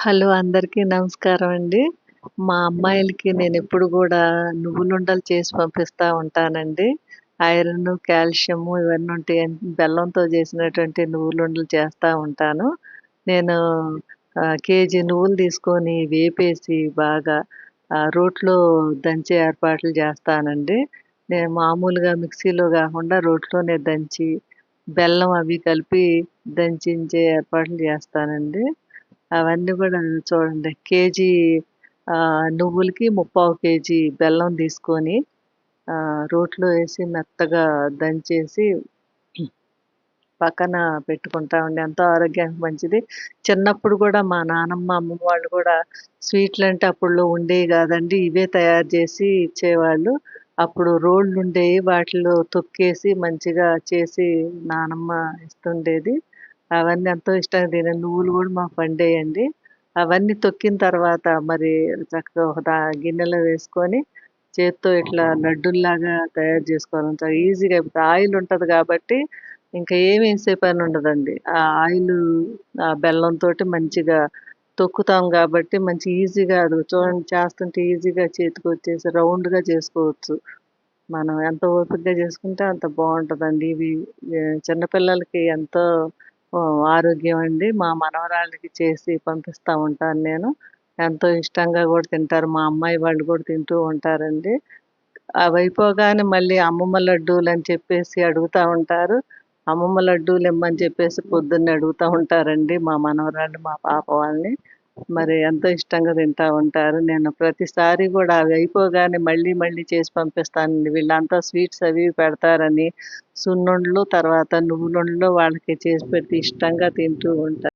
Hello అందరికీ నమస్కారం అండి. మా అమ్మాయిలకి నేను ఎప్పుడు కూడా నువ్వులుండలు చేసి పంపిస్తూ ఉంటానండి. ఐరన్ కాల్షియం ఇవన్నీ ఉంటాయి. బెల్లంతో చేసినటువంటి నువ్వులుండలు చేస్తూ ఉంటాను. నేను కేజీ నువ్వులు తీసుకొని వేపేసి బాగా రోట్లో దంచే ఏర్పాట్లు చేస్తానండి. నేను మామూలుగా మిక్సీలో కాకుండా రోట్లోనే దంచి బెల్లం అవి కలిపి దంచించే ఏర్పాట్లు చేస్తానండి. అవన్నీ కూడా చూడండి. కేజీ నువ్వులకి ముప్పావు కేజీ బెల్లం తీసుకొని రోట్లో వేసి మెత్తగా దంచేసి పక్కన పెట్టుకుంటామండి ఎంతో ఆరోగ్యానికి మంచిది. చిన్నప్పుడు కూడా మా నానమ్మ అమ్మమ్మ వాళ్ళు కూడా స్వీట్లు అంటే అప్పుడు ఉండేవి కాదండి. ఇవే తయారు చేసి ఇచ్చేవాళ్ళు. అప్పుడు రోళ్ళు ఉండేవి వాటిలో తొక్కేసి మంచిగా చేసి నానమ్మ ఇస్తుండేది. అవన్నీ ఎంతో ఇష్టంగా తినే నువ్వులు కూడా మాకు పండేయండి. అవన్నీ తొక్కిన తర్వాత మరి చక్కగా ఒక గిన్నెలో వేసుకొని చేత్తో ఇట్లా లడ్డుల్లాగా తయారు చేసుకోవాలి చాలా ఈజీగా అయిపోతుంది. ఆయిల్ ఉంటుంది కాబట్టి ఇంకా ఏమి వేసే పని ఉండదండి. ఆ ఆయిల్ ఆ బెల్లంతో మంచిగా తొక్కుతాం కాబట్టి మంచి ఈజీగా అది చూడండి చేస్తుంటే ఈజీగా చేతికి వచ్చేసి రౌండ్గా చేసుకోవచ్చు. మనం ఎంత ఓపికగా చేసుకుంటే అంత బాగుంటుందండి. ఇవి చిన్నపిల్లలకి ఎంతో ఆరోగ్యం అండి. మా మనవరాళ్ళకి చేసి పంపిస్తూ ఉంటాను నేను. ఎంతో ఇష్టంగా కూడా తింటారు. మా అమ్మాయి వాళ్ళు కూడా తింటూ ఉంటారండి. అవి అయిపోగానే మళ్ళీ అమ్మమ్మ లడ్డూలు అని చెప్పేసి అడుగుతూ ఉంటారు. అమ్మమ్మ లడ్డూలు ఇమ్మని చెప్పేసి పొద్దున్నే అడుగుతూ ఉంటారండి మా మనవరాళ్ళు మా పాప వాళ్ళని. మరి ఎంతో ఇష్టంగా తింటూ ఉంటారు. నేను ప్రతిసారి కూడా అవి అయిపోగానే మళ్ళీ మళ్ళీ చేసి పంపిస్తానండి. వీళ్ళంతా స్వీట్స్ అవి పెడతారని సున్నుండలు తర్వాత నువ్వులుండలు వాళ్ళకి చేసి పెడితే ఇష్టంగా తింటూ ఉంటారు.